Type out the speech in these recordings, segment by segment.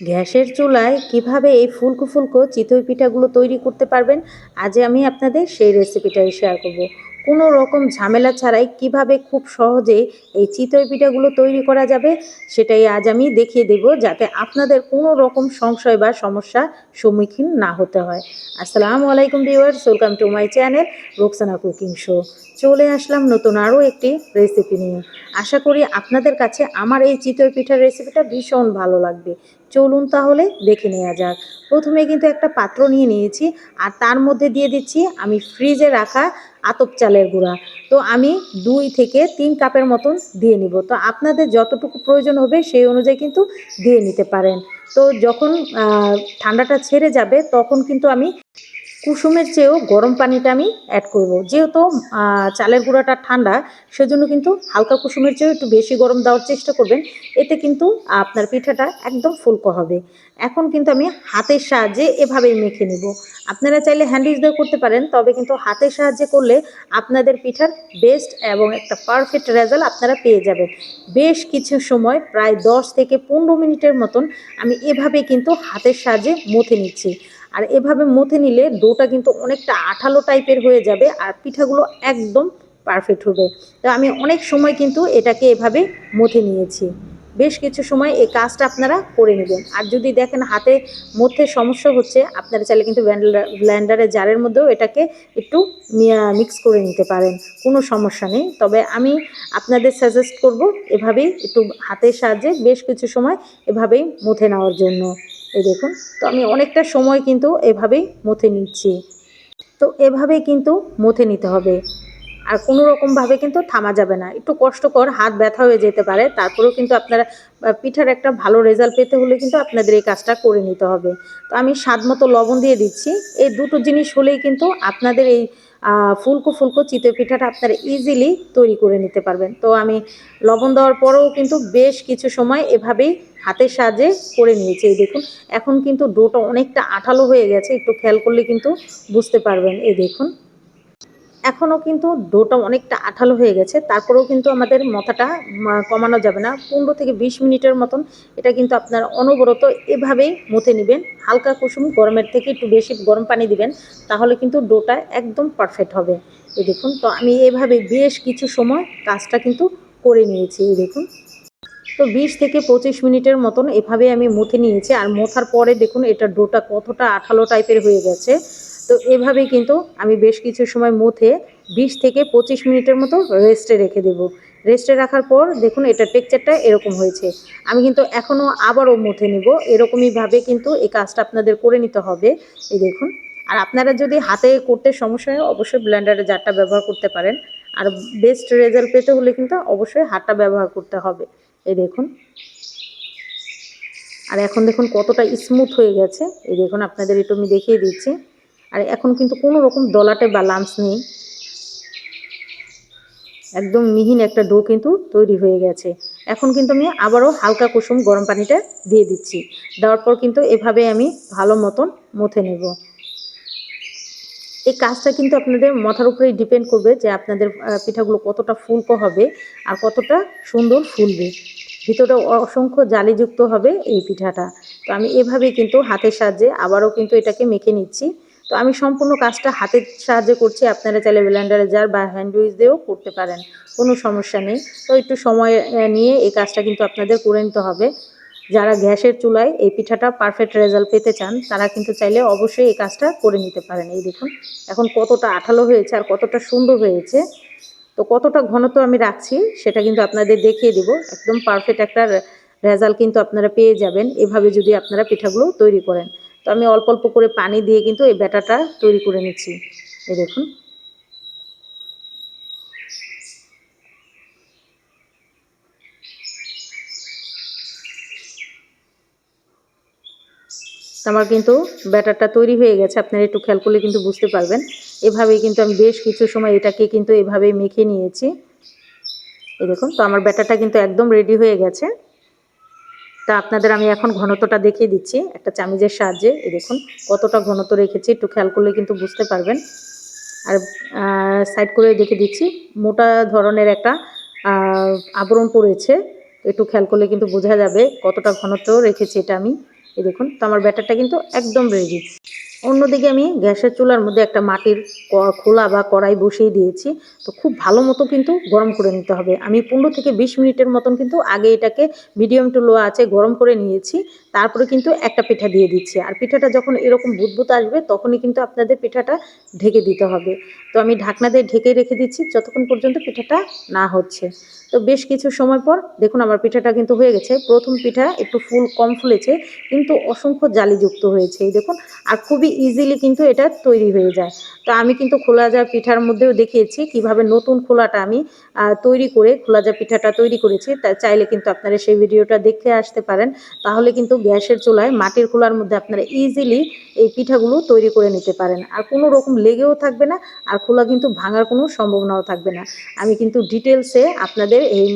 গ্যাসের চুলায় কীভাবে এই ফুলকো ফুলকো চিতই পিঠাগুলো তৈরি করতে পারবেন আজ আমি আপনাদের সেই রেসিপিটাই শেয়ার করব। কোনো রকম ঝামেলা ছাড়াই কীভাবে খুব সহজে এই চিতই পিঠাগুলো তৈরি করা যাবে, সেটাই আজ আমি দেখিয়ে দেব, যাতে আপনাদের কোনো রকম সংশয় বা সমস্যা সম্মুখীন না হতে হয়। আসসালামু আলাইকুম viewers welcome to my channel Roksana cooking show চলে আসলাম নতুন আরও একটি রেসিপি নিয়ে। আশা করি আপনাদের কাছে আমার এই চিতই পিঠার রেসিপিটা ভীষণ ভালো লাগবে। চলুন তাহলে দেখে নেওয়া যাক। প্রথমে কিন্তু একটা পাত্র নিয়ে নিয়েছি, আর তার মধ্যে দিয়ে দিচ্ছি আমি ফ্রিজে রাখা আতপ চালের গুঁড়া। তো আমি দুই থেকে তিন কাপের মতন দিয়ে নিব। তো আপনাদের যতটুকু প্রয়োজন হবে সেই অনুযায়ী কিন্তু দিয়ে নিতে পারেন। তো যখন ঠান্ডাটা ছেড়ে যাবে তখন কিন্তু আমি কুসুমের চেয়েও গরম পানিটা আমি অ্যাড করব। যেহেতু চালের গুঁড়াটা ঠান্ডা, সেজন্য কিন্তু হালকা কুসুমের চেয়েও একটু বেশি গরম দেওয়ার চেষ্টা করবেন। এতে কিন্তু আপনার পিঠাটা একদম ফুলকো হবে। এখন কিন্তু আমি হাতের সাহায্যে এভাবেই মেখে নেব। আপনারা চাইলে হ্যান্ডিজ দিয়ে করতে পারেন, তবে কিন্তু হাতের সাহায্যে করলে আপনাদের পিঠার বেস্ট এবং একটা পারফেক্ট রেজাল্ট আপনারা পেয়ে যাবেন। বেশ কিছু সময়, প্রায় দশ থেকে পনেরো মিনিটের মতন আমি এভাবে কিন্তু হাতের সাহায্যে মথে নিচ্ছি। আর এভাবে মথে নিলে ডোটা কিন্তু অনেকটা আঠালো টাইপের হয়ে যাবে আর পিঠাগুলো একদম পারফেক্ট হবে। তো আমি অনেক সময় কিন্তু এটাকে এভাবে মথে নিয়েছি। বেশ কিছু সময় এই কাজটা আপনারা করে নেবেন। আর যদি দেখেন হাতে মধ্যে সমস্যা হচ্ছে, আপনারা চাইলে কিন্তু ব্ল্যান্ডারের জারের মধ্যেও এটাকে একটু মিক্স করে নিতে পারেন। কোনো সমস্যা নেই। তবে আমি আপনাদের সাজেস্ট করব এভাবেই একটু হাতের সাহায্যে বেশ কিছু সময় এভাবেই মুথে নেওয়ার জন্য। এই দেখুন, তো আমি অনেকটা সময় কিন্তু এভাবেই মুথে নিচ্ছি। তো এভাবেই কিন্তু মুথে নিতে হবে। আর কোনো রকমভাবে কিন্তু থামা যাবে না। একটু কষ্টকর হাত ব্যথা হয়ে যেতে পারে। তারপরেও কিন্তু আপনারা পিঠার একটা ভালো রেজাল্ট পেতে হলে কিন্তু আপনাদের এই কাজটা করে নিতে হবে। তো আমি স্বাদ মতো লবণ দিয়ে দিচ্ছি। এই দুটো জিনিস হলেই কিন্তু আপনাদের এই ফুলকো ফুলকো চিতই পিঠাটা আপনারা ইজিলি তৈরি করে নিতে পারবেন। তো আমি লবণ দেওয়ার পরেও কিন্তু বেশ কিছু সময় এভাবেই হাতের সাহায্যে করে নিয়েছি। এই দেখুন, এখন কিন্তু ডোটা অনেকটা আঠালো হয়ে গেছে। একটু খেয়াল করলে কিন্তু বুঝতে পারবেন। এই দেখুন এখনও কিন্তু ডোটা অনেকটা আঠালো হয়ে গেছে। তারপরেও কিন্তু আমাদের মাথাটা কমানো যাবে না। পনেরো থেকে বিশ মিনিটের মতন এটা কিন্তু আপনার অনবরত এভাবেই মথে নেবেন। হালকা কুসুম গরমের থেকে একটু বেশি গরম পানি দিবেন, তাহলে কিন্তু ডোটা একদম পারফেক্ট হবে। এই দেখুন, তো আমি এভাবে বেশ কিছু সময় কাজটা কিন্তু করে নিয়েছি, এই দেখুন। তো বিশ থেকে পঁচিশ মিনিটের মতন এভাবে আমি মুথে নিয়েছি। আর মোথার পরে দেখুন, এটা ডোটা কতটা আঠালো টাইপের হয়ে গেছে। তো এভাবে কিন্তু আমি বেশ কিছু সময় মুথে বিশ থেকে পঁচিশ মিনিটের মতো রেস্টে রেখে দেবো। রেস্টে রাখার পর দেখুন এটা টেক্সচারটা এরকম হয়েছে। আমি কিন্তু এখনও আবারও মুথে নিব। এরকমইভাবে কিন্তু এই কাজটা আপনাদের করে নিতে হবে। এই দেখুন। আর আপনারা যদি হাতে করতে সমস্যা হয়, অবশ্যই ব্লেন্ডারে জারটা ব্যবহার করতে পারেন। আর বেস্ট রেজাল্ট পেতে হলে কিন্তু অবশ্যই হাতটা ব্যবহার করতে হবে। এই দেখুন। আর এখন দেখুন কতটা স্মুথ হয়ে গেছে। এই দেখুন, আপনাদের একটু আমি দেখিয়ে দিচ্ছি। আর এখন কিন্তু কোনো রকম দলাটে বা লাঞ্চ নেই। একদম মিহিন একটা ডো কিন্তু তৈরি হয়ে গেছে। এখন কিন্তু আমি আবারও হালকা কুসুম গরম পানিটা দিয়ে দিচ্ছি। দেওয়ার পর কিন্তু এভাবে আমি ভালো মতন মথে নেব। এই কাজটা কিন্তু আপনাদের মাথার উপরেই ডিপেন্ড করবে যে আপনাদের পিঠাগুলো কতটা ফুলকো হবে আর কতটা সুন্দর ফুলবে। ভিতরে অসংখ্য জালিযুক্ত হবে এই পিঠাটা। তো আমি এভাবেই কিন্তু হাতের সাহায্যে আবারও কিন্তু এটাকে মেখে নিচ্ছি। তো আমি সম্পূর্ণ কাজটা হাতের সাহায্যে করছি। আপনারা চাইলে ব্লেন্ডারে যার বা হ্যান্ড উইচ দিয়েও করতে পারেন, কোনো সমস্যা নেই। তো একটু সময় নিয়ে এই কাজটা কিন্তু আপনাদের করে নিতে হবে। যারা গ্যাসের চুলায় এই পিঠাটা পারফেক্ট রেজাল্ট পেতে চান, তারা কিন্তু চাইলে অবশ্যই এই কাজটা করে নিতে পারেন। এই দেখুন, এখন কতটা আঠালো হয়েছে আর কতটা সুন্দর হয়েছে। তো কতটা ঘনত্ব আমি রাখছি, সেটা কিন্তু আপনাদের দেখিয়ে দিব। একদম পারফেক্ট একটা রেজাল্ট কিন্তু আপনারা পেয়ে যাবেন। এভাবে যদি আপনারা পিঠাগুলো তৈরি করেন। তো আমি অল্প অল্প করে পানি দিয়ে কিন্তু এই ব্যাটাটা তৈরি করে নিচ্ছি। এই দেখুন। আমার কিন্তু ব্যাটারটা তৈরি হয়ে গেছে, আপনারা একটু খেয়াল করলে কিন্তু বুঝতে পারবেন। এভাবেই কিন্তু আমি বেশ কিছু সময় এটাকে কিন্তু এভাবেই মেখে নিয়েছি। এই দেখুন, তো আমার ব্যাটারটা কিন্তু একদম রেডি হয়ে গেছে। তা আপনাদের আমি এখন ঘনত্বটা দেখিয়ে দিচ্ছি, একটা চামিজের সাহায্যে। এই দেখুন, কতটা ঘনত্ব রেখেছি, একটু খেয়াল করলে কিন্তু বুঝতে পারবেন। আর সাইড করে দেখে দিচ্ছি, মোটা ধরনের একটা আবরণ পড়েছে। একটু খেয়াল করলে কিন্তু বোঝা যাবে কতটা ঘনত্ব রেখেছি এটা আমি। এই দেখুন, তো আমার ব্যাটারটা কিন্তু একদম রেডি অন্যদিকে আমি গ্যাসের চুলার মধ্যে একটা মাটির খোলা বা কড়াই বসিয়ে দিয়েছি। তো খুব ভালো মতো কিন্তু গরম করে নিতে হবে। আমি পনেরো থেকে বিশ মিনিটের মতন কিন্তু আগে এটাকে মিডিয়াম টু লো আছে গরম করে নিয়েছি। তারপরে কিন্তু একটা পিঠা দিয়ে দিচ্ছি। আর পিঠাটা যখন এরকম বুদবুত আসবে, তখনই কিন্তু আপনাদের পিঠাটা ঢেকে দিতে হবে। তো আমি ঢাকনা দিয়ে ঢেকে রেখে দিচ্ছি যতক্ষণ পর্যন্ত পিঠাটা না হচ্ছে। তো বেশ কিছু সময় পর দেখুন আমার পিঠাটা কিন্তু হয়ে গেছে। প্রথম পিঠা একটু ফুল কম ফুলেছে, কিন্তু অসংখ্য জালিযুক্ত হয়েছে। এই দেখুন, আর খুবই ইজিলি কিন্তু এটা তৈরি হয়ে যায়। তো আমি কিন্তু খোলা যা পিঠার মধ্যেও দেখিয়েছি কীভাবে নতুন খোলাটা আমি তৈরি করে খোলা যা পিঠাটা তৈরি করেছি। তা চাইলে কিন্তু আপনারা সেই ভিডিওটা দেখে আসতে পারেন। তাহলে কিন্তু গ্যাসের চুলায় মাটির খোলার মধ্যে আপনারা ইজিলি এই পিঠাগুলো তৈরি করে নিতে পারেন। আর কোনো রকম লেগেও থাকবে না, আর খোলা কিন্তু ভাঙার কোনো সম্ভাবনাও থাকবে না। আমি কিন্তু ডিটেলসে আপনাদের এই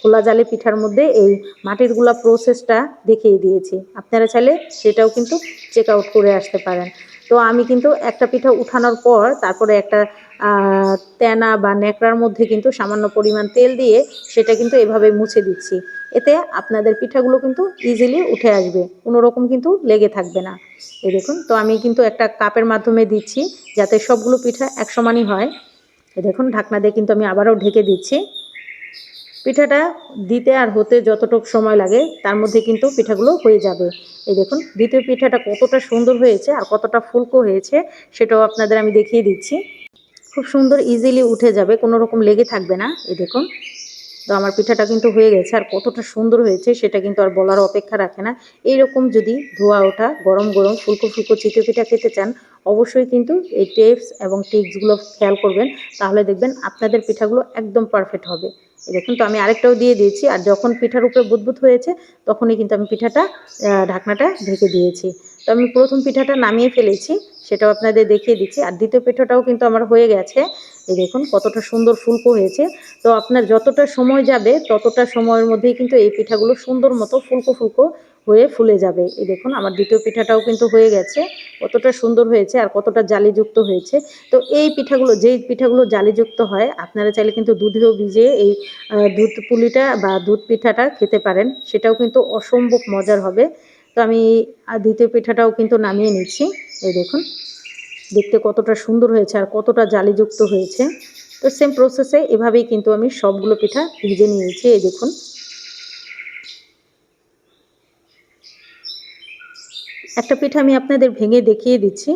খোলা জালে পিঠার মধ্যে এই মাটিরগুলা প্রসেসটা দেখিয়ে দিয়েছি। আপনারা চাইলে সেটাও কিন্তু চেক আউট করে আসতে পারেন। তো আমি কিন্তু একটা পিঠা উঠানোর পর, তারপরে একটা তেনা বা ন্যাকড়ার মধ্যে কিন্তু সামান্য পরিমাণ তেল দিয়ে সেটা কিন্তু এভাবে মুছে দিচ্ছি। এতে আপনাদের পিঠাগুলো কিন্তু ইজিলি উঠে আসবে। কোনো রকম কিন্তু লেগে থাকবে না। এই দেখুন, তো আমি কিন্তু একটা কাপের মাধ্যমে দিচ্ছি, যাতে সবগুলো পিঠা এক সমানই হয় দেখুন, ঢাকনা দিয়ে কিন্তু আমি আবারও ঢেকে দিচ্ছি। পিঠাটা দিতে আর হতে যতটুকু সময় লাগে, তার মধ্যে কিন্তু পিঠাগুলো হয়ে যাবে। এই দেখুন, দ্বিতীয় পিঠাটা কতটা সুন্দর হয়েছে আর কতটা ফুলকো হয়েছে, সেটাও আপনাদের আমি দেখিয়ে দিচ্ছি। খুব সুন্দর ইজিলি উঠে যাবে, কোনো রকম লেগে থাকবে না। এই দেখুন তো আমার পিঠাটা কিন্তু হয়ে গেছে। আর কতটা সুন্দর হয়েছে সেটা কিন্তু আর বলার অপেক্ষা রাখে না। এইরকম যদি ধোয়া ওঠা, গরম গরম ফুলকো ফুলকো চিতই পিঠা খেতে চান, অবশ্যই কিন্তু এই টিপস এবং টিপসগুলো খেয়াল করবেন। তাহলে দেখবেন আপনাদের পিঠাগুলো একদম পারফেক্ট হবে। দেখুন তো আমি আরেকটাও দিয়ে দিয়েছি। আর যখন পিঠার উপরে বুদবুদ হয়েছে, তখনই কিন্তু আমি পিঠাটা ঢাকনাটা ঢেকে দিয়েছি। তো আমি প্রথম পিঠাটা নামিয়ে ফেলেছি, সেটাও আপনাদের দেখিয়ে দিচ্ছি। আর দ্বিতীয় পিঠাটাও কিন্তু আমার হয়ে গেছে। এই দেখুন কতটা সুন্দর ফুলকো হয়েছে। তো আপনার যতটা সময় যাবে, ততটা সময়ের মধ্যেই কিন্তু এই পিঠাগুলো সুন্দর মতো ফুলকো ফুলকো হয়ে ফুলে যাবে। এই দেখুন আমার দ্বিতীয় পিঠাটাও কিন্তু হয়ে গেছে। কতটা সুন্দর হয়েছে আর কতটা জালিযুক্ত হয়েছে। তো এই পিঠাগুলো, যেই পিঠাগুলো জালিযুক্ত হয়, আপনারা চাইলে কিন্তু দুধেও ভিজিয়ে এই দুধ পুলিটা বা দুধ পিঠাটা খেতে পারেন। সেটাও কিন্তু অসম্ভব মজার হবে। তো আমি আর দ্বিতীয় পিঠাটাও কিন্তু নামিয়ে নিচ্ছি। এই দেখুন, দেখতে কতটা সুন্দর হয়েছে আর কতটা জালিযুক্ত হয়েছে। তো সেম প্রসেসে এভাবেই কিন্তু আমি সবগুলো পিঠা ভিজে নিয়েছি, এই দেখুন। একটা পিঠা আমি আপনাদের ভেঙে দেখিয়ে দিচ্ছি,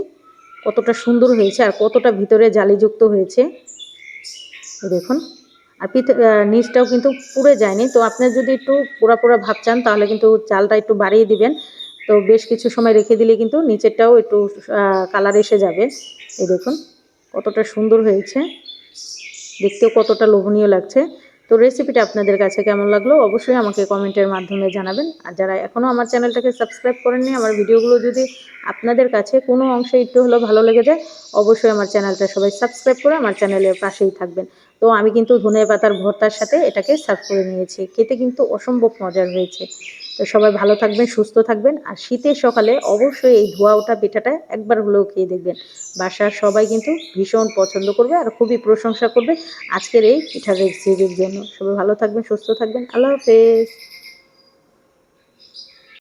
কতটা সুন্দর হয়েছে আর কতটা ভিতরে জালিযুক্ত হয়েছে। দেখুন। আর নিচটাও কিন্তু পুড়ে যায়নি। তো আপনি যদি একটু পোড়া পোড়া ভাব চান, তাহলে কিন্তু চালটা একটু বাড়িয়ে দিবেন। তো বেশ কিছু সময় রেখে দিলে কিন্তু নিচেরটাও একটু কালার এসে যাবে। এই দেখুন, কতটা সুন্দর হয়েছে। দেখতেও কতটা লোভনীয় লাগছে। তো রেসিপিটা আপনাদের কাছে কেমন লাগল, অবশ্যই আমাকে কমেন্টের মাধ্যমে জানাবেন। আর যারা এখনও আমার চ্যানেলটাকে সাবস্ক্রাইব করেননি, আমার ভিডিওগুলো যদি আপনাদের কাছে কোনো অংশে একটু হলেও ভালো লেগে যায়, অবশ্যই আমার চ্যানেলটা সবাই সাবস্ক্রাইব করে আমার চ্যানেলের পাশেই থাকবেন। তো আমি কিন্তু ধনে পাতার ভর্তার সাথে এটাকে সার্ভ করে নিয়েছি। খেতে কিন্তু অসম্ভব মজার হয়েছে। তো সবাই ভালো থাকবেন, সুস্থ থাকবেন আর শীতের সকালে অবশ্যই এই ধোয়া ওঠা পিঠাটা একবার হলেও খেয়ে দেখবেন। বাসার সবাই কিন্তু ভীষণ পছন্দ করবে আর খুবই প্রশংসা করবে আজকের এই পিঠা রেসিপির জন্য। সবাই ভালো থাকবেন, সুস্থ থাকবেন। আল্লাহ হাফেজ।